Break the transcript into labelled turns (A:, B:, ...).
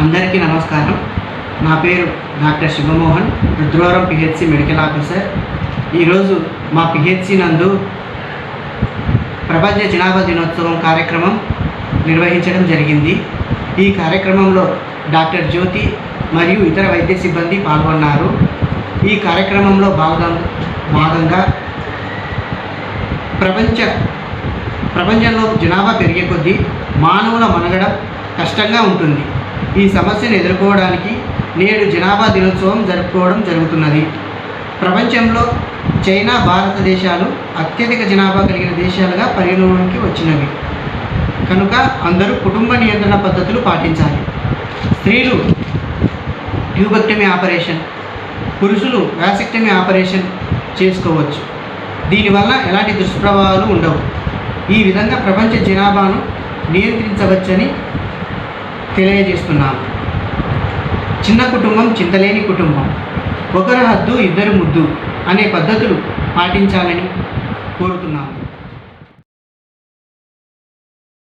A: అందరికీ నమస్కారం. నా పేరు doctor Shivamohan Rudravaram PHC medical officer. ఈరోజు మా పిహెచ్సి నందు ప్రపంచ జనాభా దినోత్సవం కార్యక్రమం నిర్వహించడం జరిగింది. ఈ కార్యక్రమంలో డాక్టర్ జ్యోతి మరియు ఇతర వైద్య సిబ్బంది పాల్గొన్నారు. ఈ కార్యక్రమంలో భాగం భాగంగా ప్రపంచ ప్రపంచంలో జనాభా పెరిగే కొద్దీ మానవుల మనగడం కష్టంగా ఉంటుంది. ఈ సమస్యను ఎదుర్కోవడానికి నేడు జనాభా దినోత్సవం జరుపుకోవడం జరుగుతున్నది. ప్రపంచంలో చైనా భారతదేశాలు అత్యధిక జనాభా కలిగిన దేశాలుగా పరిగణలోకి వచ్చినవి. కనుక అందరూ కుటుంబ నియంత్రణ పద్ధతులు పాటించాలి. స్త్రీలు ట్యూబెక్టమీ ఆపరేషన్ పురుషులు వ్యాసెక్టమీ ఆపరేషన్ చేసుకోవచ్చు. దీనివల్ల ఎలాంటి దుష్ప్రభావాలు ఉండవు. ఈ విధంగా ప్రపంచ జనాభాను నియంత్రించవచ్చని తెలియజేస్తున్నాను చిన్న కుటుంబం చింతలేని కుటుంబం. ఒకరి హద్దు ఇద్దరు ముద్దు అనే పద్ధతులు పాటించాలని కోరుతున్నాము